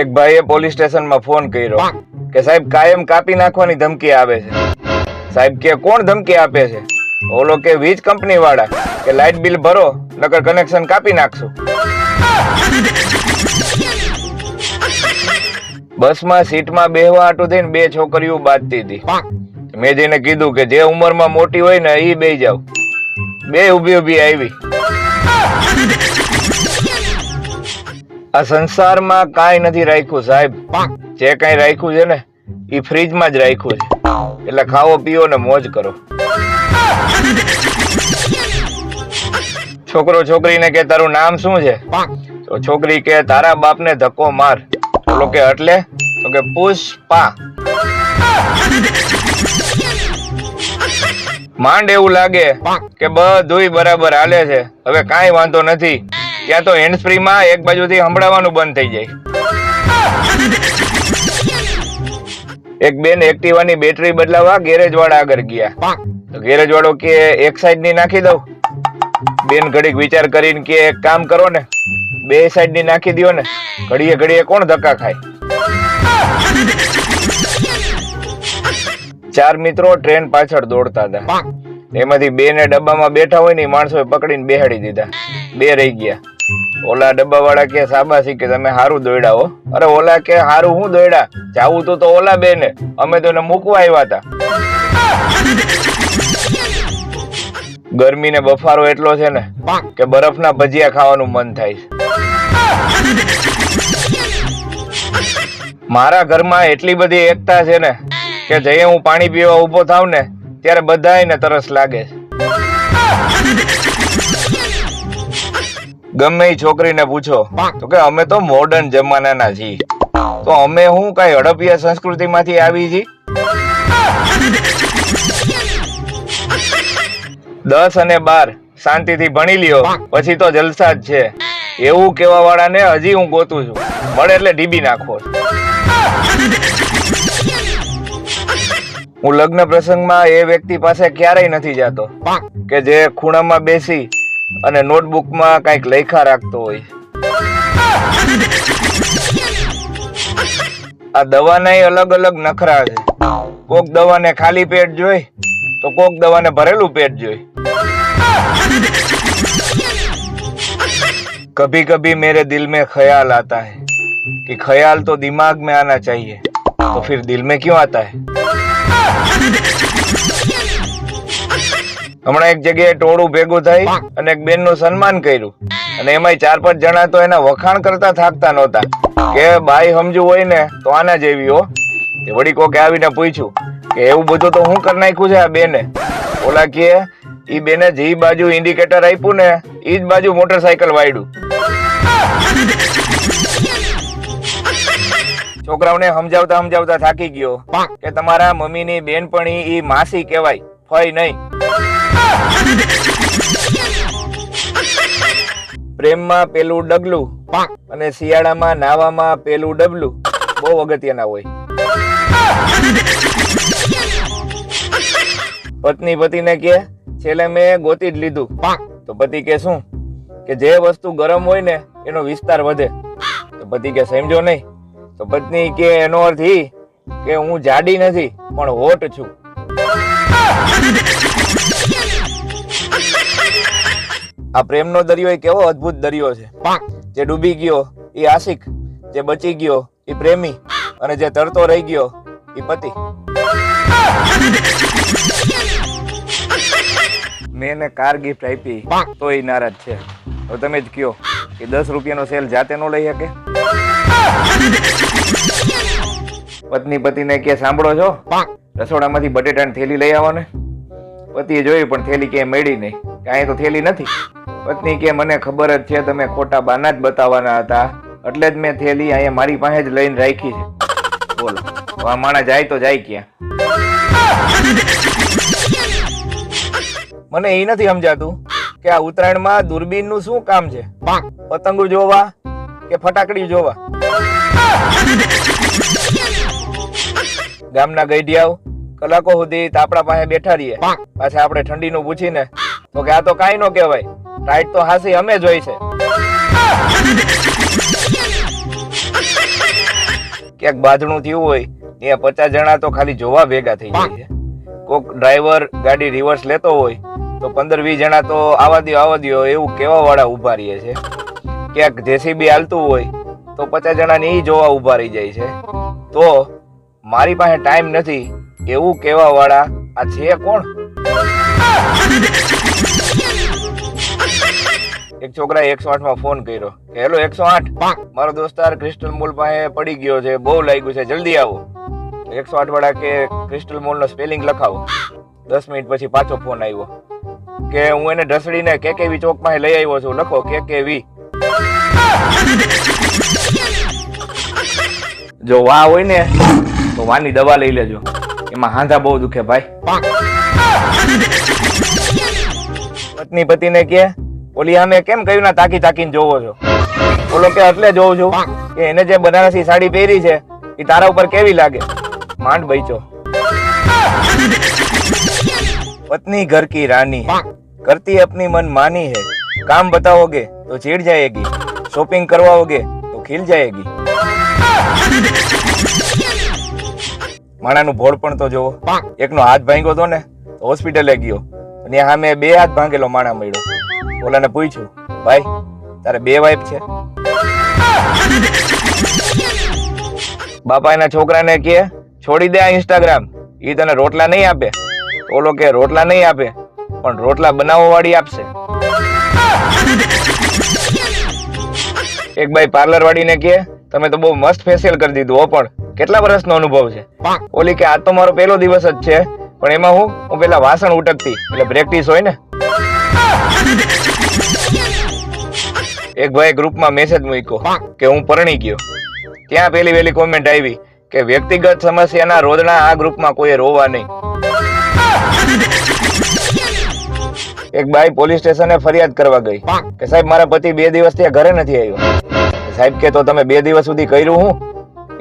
એક ભાઈએ પોલીસ સ્ટેશનમાં ફોન કર્યો કે સાહેબ કાયમ કાપી નાખવાની ધમકી આવે છે. સાહેબ કે કોણ ધમકી આપે છે? ઓલો કે વીજ કંપની વાળા કે લાઇટ બિલ ભરો નકર કનેક્શન કાપી નાખશું. બસમાં સીટમાં બેહવા આટું થઈને બે છોકરીઓ બાંધતી હતી. મેં જઈને કીધું કે જે ઉંમરમાં મોટી હોય ને એ બે જાવ બે ઊભી ઊભી આવી. આ સંસારમાં કાંઈ નથી રાખ્યું સાહેબ. જે કાંઈ રાખ્યું છે ને એ ફ્રીજમાં જ રાખ્યું છે. એટલે ખાવો પીવો ને મોજ કરો. છોકરો છોકરીને કે તારું નામ શું છે? તો છોકરી કે તારા બાપને ધક્કો માર. ઓલો કે એટલે? તો કે પુષ્પા. માંડ એવું લાગે કે બધુંય બરાબર હાલે છે. હવે કાંઈ વાંધો નથી. ત્યાં તો હેન્ડ ફ્રી માં એક બાજુથી સંભળાવાનું બંધ થઈ જાય. એક બેન એક્ટિવાની બેટરી બદલાવા ગેરેજ વાળા આગળ ગયા. તો ગેરેજ વાળો કે એક સાઈડની નાખી દઉં. બેન ઘડીક વિચાર કરીને કે એક કામ કરો ને બે સાઈડની નાખી દ્યો ને ઘડીએ ઘડીએ કોણ ધક્કા ખાય? ચાર મિત્રો ટ્રેન પાછળ દોડતા હતા. એમાંથી બે ને ડબ્બામાં બેઠા હોય ને માણસોએ પકડીને બેહાડી દીધા. બે રહી ગયા. ઓલા ડબ્બા વાળા કે સાબાસી કે તમે હારું દોડ્યા હો. અરે ઓલા કે હારું હું દોડ્યા જાવું તો તો ઓલા બે ને અમે તો એને મૂકવા આવ્યા હતા ગરમી ને બફારો એટલો છે ને કે બરફના ભજીયા ખાવાનું મન થાય મારા ઘરમાં એટલી બધી એકતા છે ને કે જઈએ હું પાણી પીવા ઊભો થાવ ને, ત્યારે બધાયને તરસ લાગે છે. ગમે એ છોકરીને પૂછો. તો કે અમે તો મોડર્ન જમાનાના છીએ. તો અમે હું કઈ હડપિયા સંસ્કૃતિમાંથી આવી છીએ દસ અને બાર શાંતિથી ભણી લ્યો. પછી તો જલસા જ છે. એવું કેવા વાળાને હજી હું ગોતું છું. મળે એટલે ડીબી નાખો. હું લગ્ન પ્રસંગમાં એ વ્યક્તિ પાસે ક્યારેય નથી જતો. કે જે ખૂણામાં બેસી અને નોટબુકમાં કંઈક લેખા રાખતો હોય આ દવાના અલગ અલગ નખરા છે કોક દવાને ખાલી પેટ જોઈ તો કોક દવાને ભરેલું પેટ જોઈ कभी कभी मेरे दिल में ख्याल आता है कि ख्याल तो दिमाग में आना चाहिए तो फिर दिल में क्यों आता है હમણાં એક જગ્યાએ ટોળું ભેગું થઈ અને એક બેનનું સન્માન કર્યું. અને એમાંય ચાર પાંચ જણા તો એના વખાણ કરતા થાકતા નહોતા. કે બાઈ સમજુ હોય ને તો આના જેવી હો. તે વળી કોકે આવીને પૂછ્યું કે એવું બધું તો હું કરી નાખ્યું છે આ બેને? ઓલા કે ઈ બેને જે બાજુ ઇન્ડિકેટર આપ્યું ને ઈ જ બાજુ મોટરસાયકલ વાયડું. છોકરાઓને સમજાવતા સમજાવતા થાકી ગયો કે તમારા મમ્મીની બેનપણી ઈ માસી કહેવાય. ફય નહીં. પ્રેમમાં પેલું ડગલું અને શિયાળામાં નાવામાં પેલું ડબલું. બહુ અગત્યના હોય. પત્ની પતિને કે છેલ્લે મેં ગોતી જ લીધું. તો પતિ કે શું? કે જે વસ્તુ ગરમ હોય ને એનો વિસ્તાર વધે. તો પતિ કે સમજો નહીં. તો પત્ની કે એનો અર્થ ઈ કે હું જાડી નથી પણ હોટ છું. આ પ્રેમનો દરિયો એ કેવો અદ્ભુત દરિયો છે. જે ડૂબી ગયો એ આશિક જે બચી ગયો એ પ્રેમી અને જે તરતો રહી ગયો એ પતિ. મેં એને કાર ગિફ્ટ આપી તો એ નારાજ છે. તો તમે જ કયો કે દસ રૂપિયાનો સેલ જાતે નો લઈ શકે? પત્ની પતિને કે સાંભળો છો? રસોડામાંથી બટેટાની થેલી લઈ આવો ને પતિએ જોયું પણ થેલી ક્યાંય મળી નહીં. કાંઈ તો થેલી નથી. પત્ની કે મને ખબર જ છે, તમે ખોટા બાના જ બતાવવાના હતા. એટલે જ મેં થેલી અહીંયા મારી પાસે જ લઈને રાખી છે. બોલો આ માણસ જાય તો જાય ક્યાં? મને એ નથી સમજાતું કે આ ઉત્તરાયણમાં દૂરબીનનું શું કામ છે? પતંગો જોવા કે ફટાકડી જોવા? ગામના ગઈઢિયાઓ કલાકો સુધી તાપડા પાસે બેઠા રહીએ. પાછા આપણે ઠંડીનું પૂછીને, તો કે આ તો કાંઈ નો કહેવાય. ટાઈટ તો હાસી અમે જોઈ છે. ક્યાંક બાંધણું થયું હોય, ત્યાં પચાસ જણા તો ખાલી જોવા ભેગા થઈ જાય છે. કોક ડ્રાઈવર ગાડી રિવર્સ લેતો હોય, તો પંદર વીસ જણા તો આવા દો આવા દો એવું કેવા વાળા ઊભા રહીએ છે. ક્યાંક જેસીબી હાલતું હોય, તો પચાસ જણા ને જોવા ઊભા રહી જાય છે. તો મારી પાસે ટાઈમ નથી, એવું કેવા વાળા આ છે કોણ? એક છોકરાએ એકસો આઠમાં ફોન કર્યો. કે હેલો એકસો આઠ? મારો દોસ્તાર ક્રિસ્ટલ મોલ પાસે પડી ગયો છે બહુ લાગ્યું છે જલ્દી આવો. એકસો આઠ વાળા કે ક્રિસ્ટલ મોલ નો સ્પેલિંગ લખાવો. દસ મિનિટ પછી પાછો ફોન આવ્યો. કે હું એને ઢસડીને કે કેવી ચોક પાસે લઈ આવ્યો છું લખો કે કેવી જો વા હોય ને તો વાની દવા લઈ લેજો. એમાં હાંધા બહુ દુખે ભાઈ. પત્ની પતિને કે ઓલી અમે કેમ કહ્યું ના તાકી તાકીને જોવો છો? ઓલો કે એટલે જોઉં છું કે એને જે બનારસી સાડી પહેરી છે, એ તારા ઉપર કેવી લાગે? માંડ બૈચો. પત્ની ઘર કી રાની કરતી અપની મન માની હે. કામ બતાઓગે તો ચીડ જાયેગી. શોપિંગ કરવાઓગે તો ખીલ જાયેગી. માણાનું ભોળ પણ તો જોવો. એકનો હાથ ભાંગ્યો તો ને હોસ્પિટલે ગયો. અને હા મેં બે હાથ ભાંગેલો માણા મળ્યો. ઓલાને પૂછ્યું, ભાઈ, તારે બે વાઈફ છે? બાપા એના છોકરાને કે છોડી દે આ ઇન્સ્ટાગ્રામ એ તને રોટલા નહીં આપે. ઓલો કે રોટલા નહીં આપે, પણ રોટલા બનાવવા વાળી આપશે. એક ભાઈ પાર્લર વાળીને કે તમે તો બહુ મસ્ત ફેશિયલ કરી દીધું પણ કેટલા વર્ષનો અનુભવ છે? ઓલી કે આ તો મારો પહેલો દિવસ જ છે, પણ એમાં હું હું પેલા વાસણ ઉટકતી, એટલે પ્રેક્ટિસ હોય ને. એક ભાઈ ગ્રુપમાં મેસેજ મૂક્યો કે હું પરણી ગયો. ત્યાં પેલી વેલી કોમેન્ટ આવી કે વ્યક્તિગત સમસ્યાના રોદણા આ ગ્રુપમાં કોઈ રોવા નહીં. એક બાઈ પોલીસ સ્ટેશને ફરિયાદ કરવા ગઈ કે સાહેબ મારા પતિ બે દિવસ ત્યાં ઘરે નથી આવ્યો. સાહેબ કે તો તમે બે દિવસ સુધી કર્યું હું?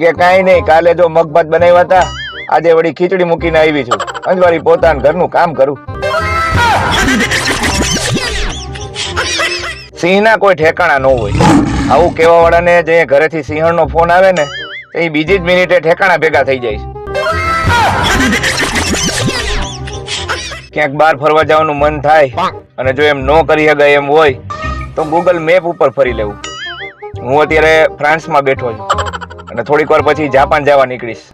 કે કાંઈ નહીં કાલે જો મગભાત બનાવ્યા હતા આજે વળી ખીચડી મૂકીને આવી છું. અંજવારી પોતાનું ઘરનું કામ કરું. સિંહના કોઈ ઠેકાણા ન હોય. આવું કહેવા વાળાને જે ઘરેથી સિંહણનો ફોન આવે ને, એ બીજી જ મિનિટે ઠેકાણા ભેગા થઈ જાય ક્યાંક બહાર ફરવા જવાનું મન થાય અને જો એમ ન કરી શકાય એમ હોય, તો ગૂગલ મેપ ઉપર ફરી લેવું. હું અત્યારે ફ્રાન્સમાં બેઠો છું અને થોડીક વાર પછી જાપાન જવા નીકળીશ.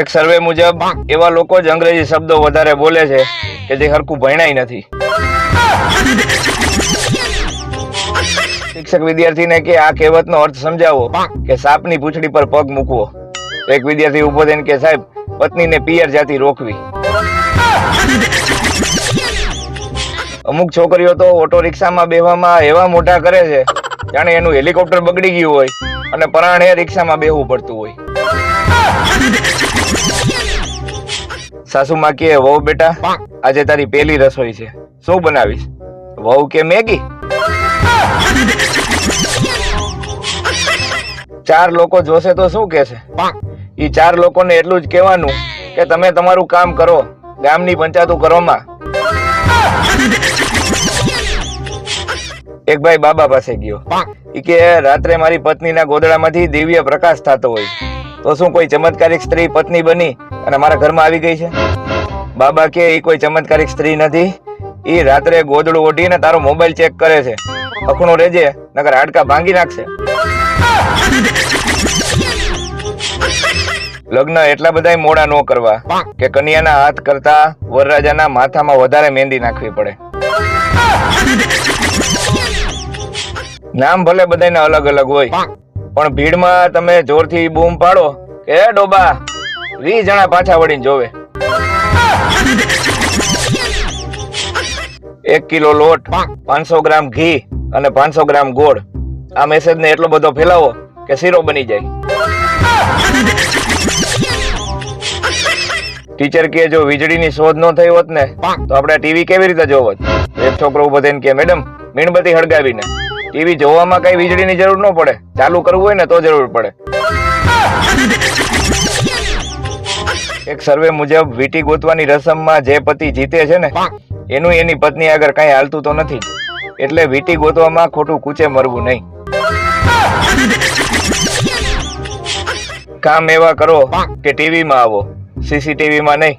એક સર્વે મુજબ, એવા લોકો જ અંગ્રેજી શબ્દો વધારે બોલે છે કે જે હરખું ભણાય નથી. શિક્ષક વિદ્યાર્થીને કે આ કહેવતનો અર્થ સમજાવો કે સાપની પૂંછડી પર પગ મૂકવો. એક વિદ્યાર્થી ઊભો થઈને કે સાહેબ, પત્નીને પિયર જાતિ રોકવી. અમુક છોકરીઓ તો ઓટો રિક્ષામાં બેહવામાં એવા મોટા કરે છે, જાણે એનું હેલિકોપ્ટર બગડી ગયું હોય અને પરાણે રિક્ષામાં બેહવું પડતું હોય. સાસુમાં કે, વહુ બેટા, આજે તારી પેલી રસોઈ છે. શું બનાવીશ? વહુ કે મેગી? ચાર લોકો જોશે તો શું કે છે? એ ચાર લોકોને એટલું જ કહેવાનું કે તમે તમારું કામ કરો, ગામની પંચાયતો કરવામાં એક ભાઈ બાબા પાસે ગયો. ઈ કે, રાત્રે મારી પત્નીના ગોદડામાંથી દિવ્ય પ્રકાશ થતો હોય. તો શું કોઈ ચમત્કારિક સ્ત્રી પત્ની બની અને મારા ઘરમાં આવી ગઈ છે? બાબા કે એ કોઈ ચમત્કારિક સ્ત્રી નથી. ઈ રાત્રે ગોદડું ઓઢીને તારો મોબાઈલ ચેક કરે છે. અખણો રેજે, નકર હાડકા ભાંગી નાખશે. લગ્ન એટલા બધા મોડા ન કરવા કે કન્યાના હાથ કરતા વરરાજાના માથામાં વધારે મહેંદી નાખવી પડે. નામ ભલે બધાને અલગ અલગ હોય, પણ ભીડમાં તમે જોરથી બૂમ પાડો "એ ડોબા વી જણા પાછા વળીને જોવે. એક કિલો લોટ, પાંચસો ગ્રામ ઘી અને પાંચસો ગ્રામ ગોળ. આ મેસેજ ને એટલો બધો ફેલાવો કે શીરો બની જાય. ટીચર કે જો વીજળીની શોધ ન થઈ હોત ને, તો આપણે ટીવી કેવી રીતે જોવત? એક છોકરો ઊભો થઈને કે મેડમ, મીણબત્તી હળગાવીને. ટીવી જોવામાં કઈ વીજળીની જરૂર ન પડે. ચાલુ કરવું હોય ને, તો જરૂર પડે. એક સર્વે મુજબ, વીટી ગોતવાની રસમમાં જે પતિ જીતે છે ને એનું એની પત્ની આગળ કઈ હાલતું તો નથી. એટલે વીટી ગોતવામાં ખોટું કૂચે મરવું નહીં. કામ એવા કરો કે ટીવીમાં આવો. સીસીટીવીમાં નહીં.